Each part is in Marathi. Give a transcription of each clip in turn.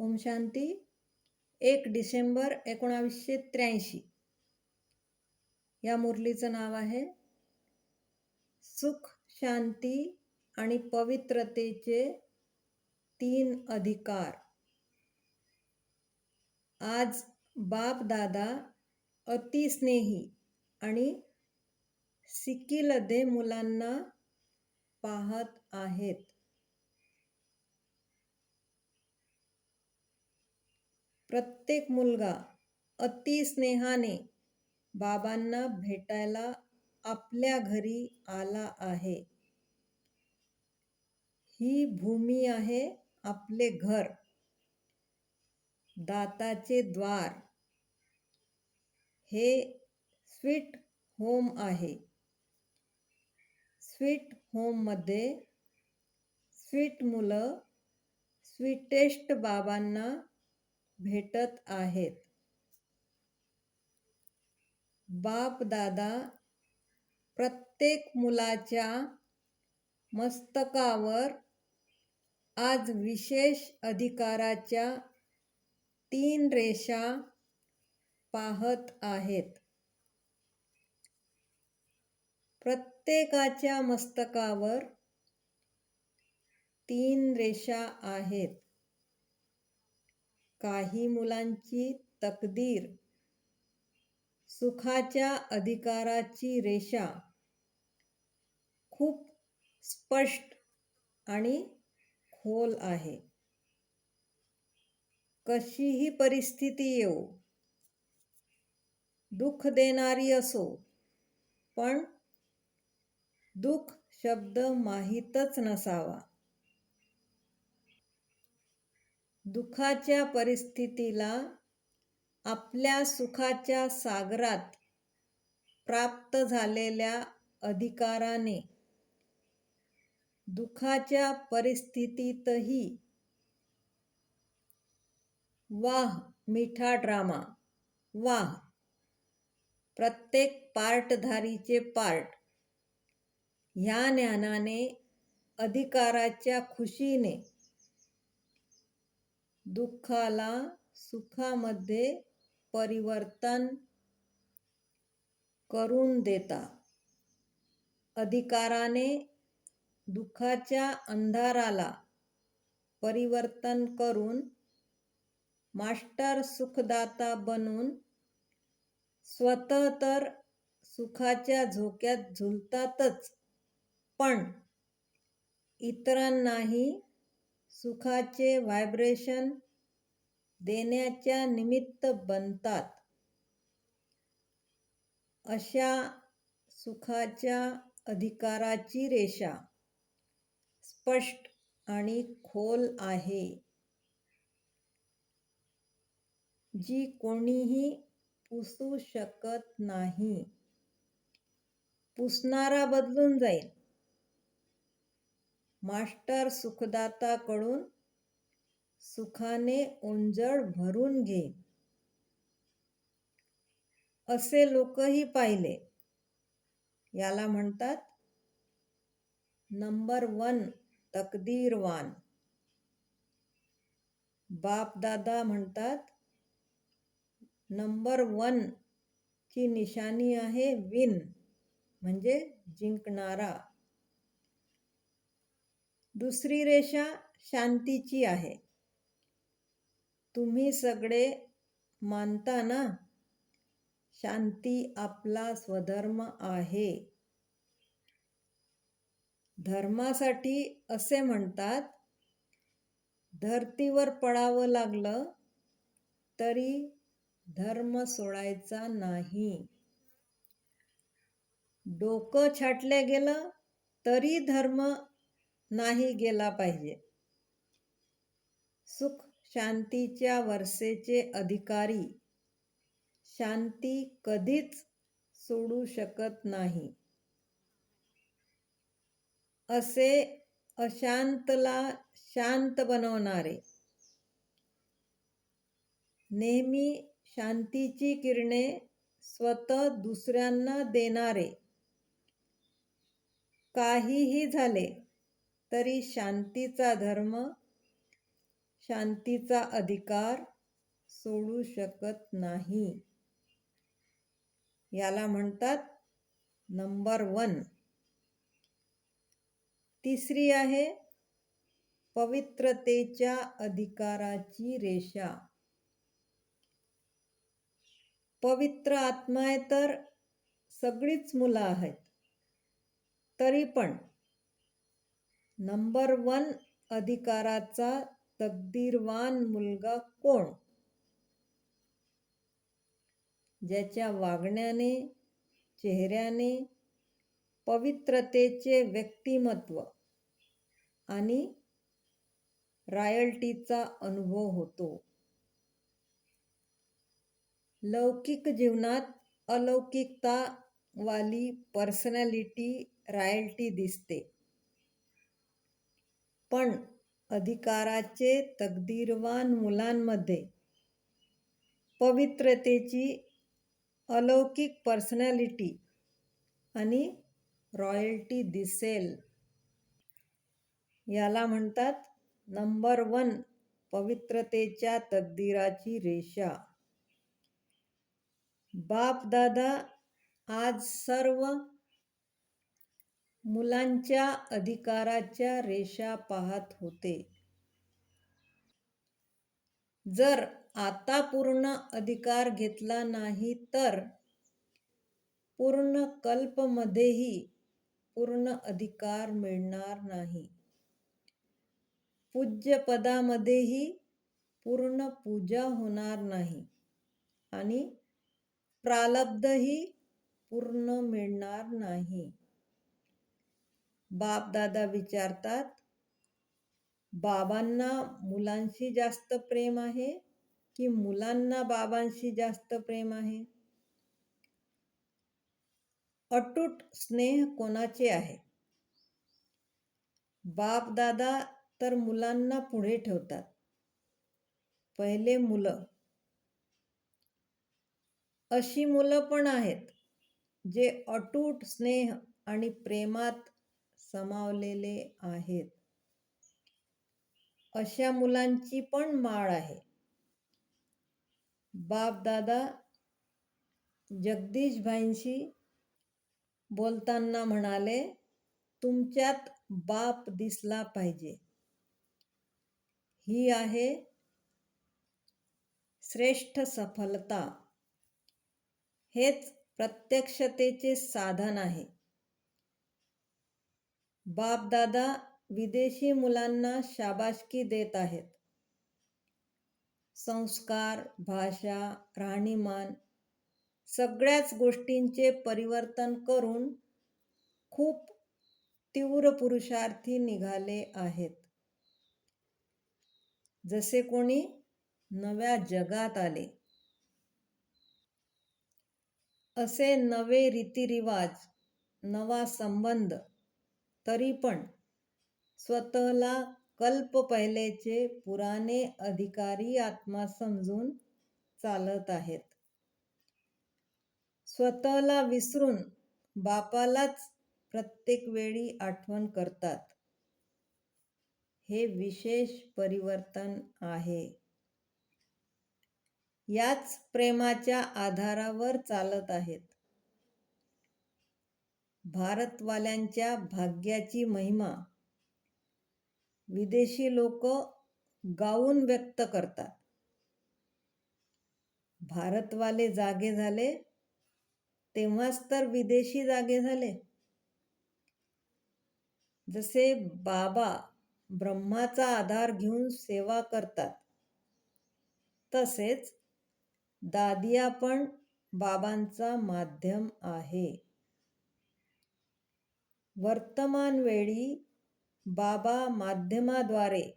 ओम शांती. एक डिसेंबर एकोणावीसशे त्र्याऐंशी. या मुरलीचं नाव आहे. सुख शांती आणि पवित्रतेचे तीन अधिकार. आज बाप दादा अतिस्नेही आणि सिक्कीलदे मुलांना पाहत आहेत. प्रत्येक मुलगा अतिस्नेहाने बाबांना भेटायला आपल्या घरी आला आहे. ही भूमी आहे आपले घर. दाताचे द्वार. हे स्वीट होम आहे. स्वीट होममध्ये स्वीट मुलं स्वीटेस्ट बाबांना भेटत आहेत. बाप दादा प्रत्येक मुलाच्या मस्तकावर आज विशेष अधिकाराच्या तीन रेषा पाहत आहेत. प्रत्येकाच्या मस्तकावर तीन रेषा आहेत. काही मुलांची तकदीर सुखाच्या अधिकाराची रेषा खूप स्पष्ट आणि खोल आहे. कशीही परिस्थिती येऊ दुःख देणारी असो पण दुःख शब्द माहीतच नसावा. दुःखाच्या परिस्थितीला आपल्या सुखाच्या सागरात प्राप्त झालेल्या अधिकाराने दुःखाच्या परिस्थितीतही वाह मिठा ड्रामा वाह. प्रत्येक पार्टधारीचे पार्ट ह्या ज्ञानाने अधिकाराच्या खुशीने दुःखाला सुखामध्ये परिवर्तन करून देता. अधिकाराने दुःखाच्या अंधाराला परिवर्तन करून मास्टर सुखदाता बनून स्वतः तर सुखाच्या झोक्यात झुलतातच पण इतरांनाही सुखाचे व्हायब्रेशन देण्याच्या निमित्त बनतात. अशा सुखाच्या अधिकाराची रेषा स्पष्ट आणि खोल आहे. जी कोणीही पुसू शकत नाही. पुसणारा बदलून जाईल. मास्टर सुखदाताकडून सुखाने ओंजळ भरून घे. असे लोकही पाहिले. याला म्हणतात नंबर वन तकदीरवान. बापदादा म्हणतात नंबर वन ची निशाणी आहे विन म्हणजे जिंकणारा. दुसरी रेषा शांतीची आहे. तुम्ही सगळे मानता ना? शांती आपला स्वधर्म आहे. धर्मासाठी असे म्हणतात धरतीवर पडावं लागलं तरी धर्म सोडायचा नाही. डोकं छाटलं गेलं तरी धर्म नाही गेला पाहिजे. सुख शांतीच्या वर्षेचे अधिकारी शांती कधीच सोडू शकत नाही. असे अशांतला शांत बनवणारे नेहमी शांतीची किरणे स्वतः दुसऱ्यांना देणारे काहीही झाले तरी शांतीचा धर्म शांतीचा अधिकार सोडू शकत नाही. याला म्हणतात नंबर वन तिसरी आहे पवित्रतेच्या अधिकाराची रेषा. पवित्र आत्मा आहे तर सगळीच मुलं आहेत. तरी पण नंबर वन अधिकाराचा तकदीरवान मुलगा कोण? ज्याच्या वागण्याने चेहऱ्याने पवित्रतेचे व्यक्तिमत्व आणि रॉयल्टीचा अनुभव होतो. लौकिक जीवनात अलौकिकतावाली पर्सनॅलिटी रॉयल्टी दिसते. पण अधिकाराचे तकदीरवान मुलांमध्ये पवित्रतेची अलौकिक पर्सनॅलिटी आणि रॉयल्टी दिसेल. याला म्हणतात नंबर वन पवित्रतेच्या तकदीराची रेषा. बाप दादा आज सर्व मुलांच्या अधिकाराच्या रेषा पाहत होते. जर आता पूर्ण अधिकार घेतला नाही तर पूर्ण कल्पमध्येही पूर्ण अधिकार मिळणार नाही. पूज्यपदामध्येही पूर्ण पूजा होणार नाही आणि प्रालब्धही पूर्ण मिळणार नाही. बापदादा विचारतात बाबांना मुलांशी जास्त प्रेम आहे की मुलांना बाबांशी जास्त प्रेम आहे? अटूट स्नेह कोणाचे आहे? बापदादा तर मुलांना पुढे ठेवतात. पहिले मुलं. अशी मुलं पण आहेत जे अटूट स्नेह आणि प्रेमात समावलेले आहेत. अशा मुलांची पण माळ आहे. बाप दादा जगदीश भाईंशी बोलताना म्हणाले तुमच्यात बाप दिसला पाहिजे. ही आहे श्रेष्ठ सफलता. हेच प्रत्यक्षतेचे साधन आहे. बापदादा विदेशी मुलांना शाबासकी देत आहेत. संस्कार भाषा राहणीमान सगळ्याच गोष्टींचे परिवर्तन करून खूप तीव्र पुरुषार्थी निघाले आहेत. जसे कोणी नव्या जगात आले असे नवे रीतिरिवाज नवा संबंध तरी पण स्वतःला कल्प पहिलेचे पुराणे अधिकारी आत्मा समजून चालत आहेत. स्वतःला विसरून बापालाच प्रत्येक वेळी आठवण करतात. हे विशेष परिवर्तन आहे. याच प्रेमाच्या आधारावर चालत आहेत. भारतवाल्यांच्या भाग्याची महिमा. विदेशी लोक गाऊन व्यक्त करतात. भारतवाले जागे झाले तेव्हाच तर विदेशी जागे झाले. जसे बाबा ब्रह्माचा आधार घेऊन सेवा करतात तसेच दादिया पण बाबांचा माध्यम आहे. वर्तमान वेळी बाबा माध्यमाद्वारे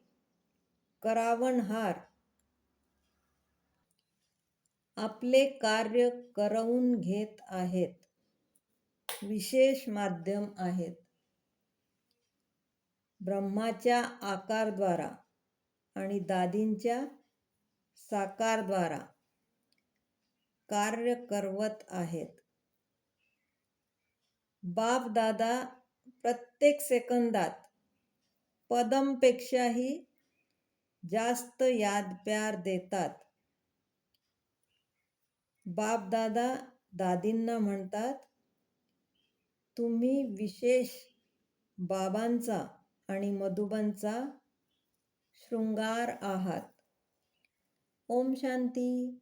करावणहार आपले कार्य करवून घेत आहेत. विशेष माध्यम आहेत. ब्रह्माच्या आकारद्वारा आणि दादींच्या साकारद्वारा कार्य करवत आहेत. बाप दादा प्रत्येक सेकंदात पदमपेक्षाही जास्त याद प्यार देतात. बापदादा दादींना म्हणतात तुम्ही विशेष बाबांचा आणि मधुबांचा शृंगार आहात. ओम शांती.